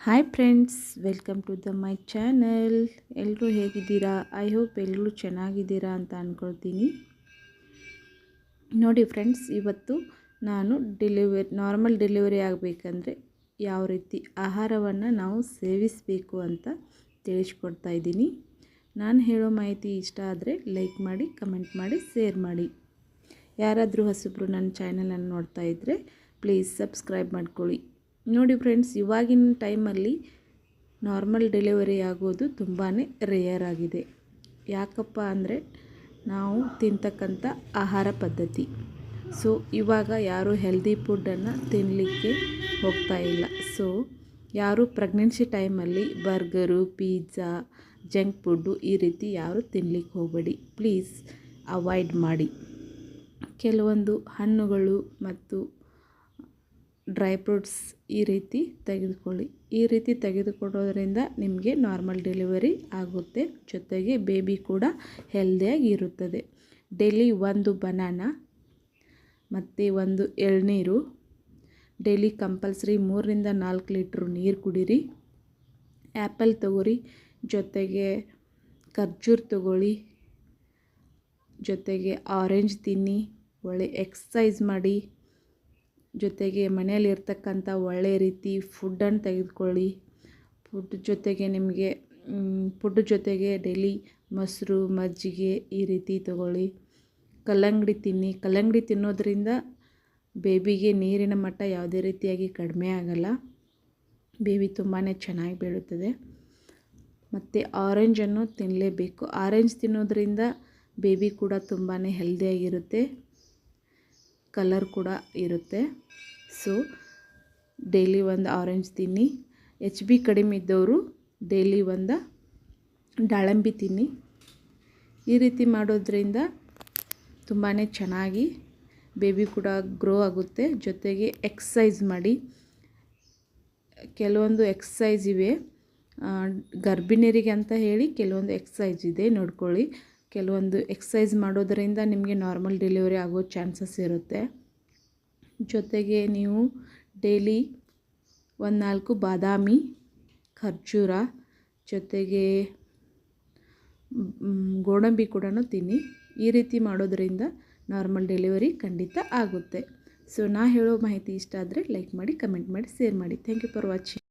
Hi friends welcome to the my channel ಎಲ್ಲರೂ ಹೇಗಿದ್ದೀರಾ? I hope ಎಲ್ಲರೂ ಚೆನ್ನಾಗಿದ್ದೀರಾ ಅಂತ ಅಂದ್ಕೊಳ್ತೀನಿ ನೋಡಿ ಫ್ರೆಂಡ್ಸ್ ಇವತ್ತು ನಾನು ಡೆಲಿವರಿ ನಾರ್ಮಲ್ ಡೆಲಿವರಿ ಆಗಬೇಕಂದ್ರೆ ಯಾವ ರೀತಿ ಆಹಾರವನ್ನು ನಾವು ಸೇವಿಸಬೇಕು ಅಂತ ತಿಳಿಸ್ಕೊಡ್ತಾ ಇದ್ದೀನಿ. ನಾನು ಹೇಳೋ ಮಾಹಿತಿ ಇಷ್ಟ ಆದರೆ ಲೈಕ್ ಮಾಡಿ ಕಮೆಂಟ್ ಮಾಡಿ ಶೇರ್ ಮಾಡಿ. ಯಾರಾದರೂ ಹೊಸಬ್ರು ನನ್ನ ಚಾನಲನ್ನು ನೋಡ್ತಾ ಇದ್ದರೆ ಪ್ಲೀಸ್ ಸಬ್ಸ್ಕ್ರೈಬ್ ಮಾಡ್ಕೊಳ್ಳಿ. ನೋಡಿ ಫ್ರೆಂಡ್ಸ್, ಇವಾಗಿನ ಟೈಮಲ್ಲಿ ನಾರ್ಮಲ್ ಡೆಲಿವರಿ ಆಗೋದು ತುಂಬಾ ರೇಯರ್ ಆಗಿದೆ. ಯಾಕಪ್ಪ ಅಂದರೆ ನಾವು ತಿಂತಕ್ಕಂಥ ಆಹಾರ ಪದ್ಧತಿ. ಸೊ, ಇವಾಗ ಯಾರು ಹೆಲ್ದಿ ಫುಡ್ಡನ್ನು ತಿನ್ನಲಿಕ್ಕೆ ಹೋಗ್ತಾ ಇಲ್ಲ. ಸೊ, ಯಾರು ಪ್ರೆಗ್ನೆನ್ಸಿ ಟೈಮಲ್ಲಿ ಬರ್ಗರು ಪಿಜ್ಜಾ ಜಂಕ್ ಫುಡ್ಡು ಈ ರೀತಿ ಯಾರು ತಿನ್ನಲಿಕ್ಕೆ ಹೋಗಬೇಡಿ. ಪ್ಲೀಸ್ ಅವಾಯ್ಡ್ ಮಾಡಿ. ಕೆಲವೊಂದು ಹಣ್ಣುಗಳು ಮತ್ತು ಡ್ರೈ ಫ್ರೂಟ್ಸ್ ಈ ರೀತಿ ತೆಗೆದುಕೊಳ್ಳಿ. ಈ ರೀತಿ ತೆಗೆದುಕೊಳ್ಳೋದ್ರಿಂದ ನಿಮಗೆ ನಾರ್ಮಲ್ ಡೆಲಿವರಿ ಆಗುತ್ತೆ. ಜೊತೆಗೆ ಬೇಬಿ ಕೂಡ ಹೆಲ್ದಿಯಾಗಿ ಇರುತ್ತದೆ ಡೈಲಿ ಒಂದು ಬನಾನ ಮತ್ತು ಒಂದು ಎಳ್ನೀರು. ಡೈಲಿ ಕಂಪಲ್ಸರಿ ಮೂರರಿಂದ ನಾಲ್ಕು ಲೀಟ್ರ್ ನೀರು ಕುಡೀರಿ. ಆ್ಯಪಲ್ ತಗೋರಿ. ಜೊತೆಗೆ ಖರ್ಜೂರ್ ತಗೊಳ್ಳಿ ಜೊತೆಗೆ ಆರೆಂಜ್ ತಿನ್ನಿ. ಒಳ್ಳೆ ಎಕ್ಸಸೈಸ್ ಮಾಡಿ. ಜೊತೆಗೆ ಮನೆಯಲ್ಲಿ ಇರ್ತಕ್ಕಂಥ ಒಳ್ಳೆಯ ರೀತಿ ಫುಡ್ಡನ್ನು ತೆಗೆದುಕೊಳ್ಳಿ. ಫುಡ್ ಜೊತೆಗೆ ನಿಮಗೆ ಫುಡ್ ಜೊತೆಗೆ ಡೈಲಿ ಮೊಸರು, ಮಜ್ಜಿಗೆ ಈ ರೀತಿ ತಗೊಳ್ಳಿ. ಕಲ್ಲಂಗಡಿ ತಿನ್ನಿ. ಕಲ್ಲಂಗಡಿ ತಿನ್ನೋದ್ರಿಂದ ಬೇಬಿಗೆ ನೀರಿನ ಮಟ್ಟ ಯಾವುದೇ ರೀತಿಯಾಗಿ ಕಡಿಮೆ ಆಗಲ್ಲ. ಬೇಬಿ ತುಂಬಾ ಚೆನ್ನಾಗಿ ಬೀಳುತ್ತದೆ. ಮತ್ತು ಆರೆಂಜನ್ನು ತಿನ್ನಲೇಬೇಕು ಆರೆಂಜ್ ತಿನ್ನೋದ್ರಿಂದ ಬೇಬಿ ಕೂಡ ತುಂಬಾ ಹೆಲ್ದಿಯಾಗಿರುತ್ತೆ ಕಲರ್ ಕೂಡ ಇರುತ್ತೆ. ಸೊ ಡೈಲಿ ಒಂದು ಆರೆಂಜ್ ತಿನ್ನಿ. ಎಚ್ ಬಿ ಕಡಿಮೆ ಇದ್ದವರು ಡೈಲಿ ಒಂದು ದಾಳಂಬಿ ತಿನ್ನಿ. ಈ ರೀತಿ ಮಾಡೋದ್ರಿಂದ ತುಂಬಾ ಚೆನ್ನಾಗಿ ಬೇಬಿ ಕೂಡ ಗ್ರೋ ಆಗುತ್ತೆ. ಜೊತೆಗೆ ಎಕ್ಸಸೈಸ್ ಮಾಡಿ. ಕೆಲವೊಂದು ಎಕ್ಸಸೈಸ್ ಇವೆ. ಗರ್ಭಿಣಿಯರಿಗೆ ಅಂತ ಹೇಳಿ ಕೆಲವೊಂದು ಎಕ್ಸಸೈಸ್ ಇದೆ, ನೋಡ್ಕೊಳ್ಳಿ. ಕೆಲವೊಂದು ಎಕ್ಸಸೈಸ್ ಮಾಡೋದರಿಂದ ನಿಮಗೆ ನಾರ್ಮಲ್ ಡೆಲಿವರಿ ಆಗೋ ಚಾನ್ಸಸ್ ಇರುತ್ತೆ. ಜೊತೆಗೆ ನೀವು ಡೈಲಿ ಒಂದು ನಾಲ್ಕು ಬಾದಾಮಿ, ಖರ್ಜೂರ, ಜೊತೆಗೆ ಗೋಡಂಬಿ ಕೂಡ ತಿನ್ನಿ. ಈ ರೀತಿ ಮಾಡೋದರಿಂದ ನಾರ್ಮಲ್ ಡೆಲಿವರಿ ಖಂಡಿತ ಆಗುತ್ತೆ. ಸೊ, ನಾ ಹೇಳೋ ಮಾಹಿತಿ ಇಷ್ಟ ಆದರೆ ಲೈಕ್ ಮಾಡಿ, ಕಮೆಂಟ್ ಮಾಡಿ, ಶೇರ್ ಮಾಡಿ. Thank you for watching.